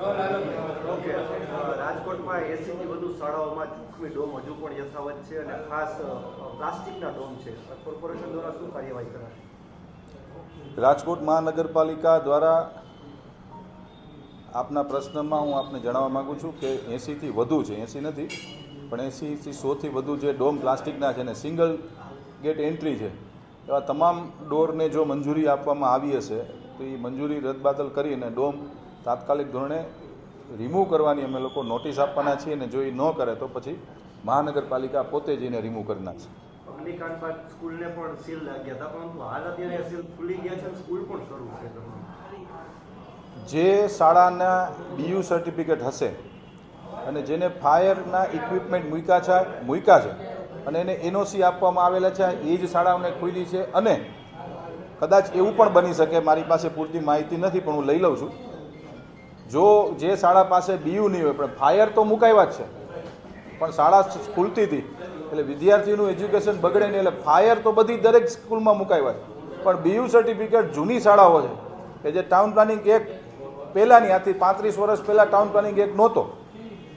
Okay રાજકોટમાં એસીથી વધુ શાળાઓમાં જોખમી ડોમ હજુ પણ યથાવત છે અને ખાસ પ્લાસ્ટિકના ડોમ છે. કોર્પોરેશન દ્વારા શું કાર્યવાહી કરાશે? રાજકોટ મહાનગરપાલિકા દ્વારા આપના પ્રશ્નમાં હું આપને જણાવવા માગું છું કે એંસીથી વધુ છે એંસી નથી, પણ એંસીથી સોથી વધુ જે ડોમ પ્લાસ્ટિકના છે ને સિંગલ ગેટ એન્ટ્રી છે, એવા તમામ ડોરને જો મંજૂરી આપવામાં આવી હશે, તો એ મંજૂરી રદબાતલ કરીને ડોમ તાત્કાલિક ધોરણે રિમૂવ કરવાની અમે લોકો નોટિસ આપવાના છીએ અને જો એ ન કરે તો પછી મહાનગરપાલિકા પોતે જઈને રિમૂવ કરી નાખશે. સ્કૂલને પણ સીલ લાગ્યા હતા પરંતુ હાલ અત્યારે સીલ ખુલી ગયા છે સ્કૂલ પણ શરૂ છે જે શાળાના બીયુ સર્ટિફિકેટ હશે અને જેને ફાયરના ઇક્વિપમેન્ટ મૂક્યા છે મૂક્યા છે અને એને એનઓસી આપવામાં આવેલા છે એ જ શાળાઓને ખુલી છે અને કદાચ એવું પણ બની શકે મારી પાસે પૂરતી માહિતી નથી પણ હું લઈ લઉં છું. જો જે શાળા પાસે બીયુ નહીં હોય, પણ ફાયર તો મુકાવ્યા જ છે. પણ શાળા ખુલતી હતી, એટલે વિદ્યાર્થીનું એજ્યુકેશન બગડે નહીં, એટલે ફાયર તો બધી દરેક સ્કૂલમાં મુકાવ્યા છે. પણ બીયુ સર્ટિફિકેટ જૂની શાળાઓ છે, કે જે ટાઉન પ્લાનિંગ એક પહેલાંની આથી પાંત્રીસ વર્ષ પહેલાં ટાઉન પ્લાનિંગ એક નહોતો.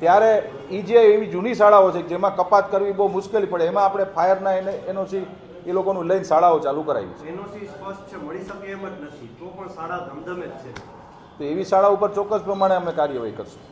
ત્યારે એ જે એવી જૂની શાળાઓ છે, જેમાં કપાત કરવી બહુ મુશ્કેલી પડે, એમાં આપણે ફાયરના એને, એનઓસી એ લોકોનું લઈને શાળાઓ ચાલુ કરાવી છે. એનઓસી સ્પષ્ટ છે, મળી શકે એમ જ નથી, તો પણ શાળા ધમધમે જ છે. તો એવી શાળા ઉપર ચોક્કસ પ્રમાણે અમે કાર્યવાહી કરશું.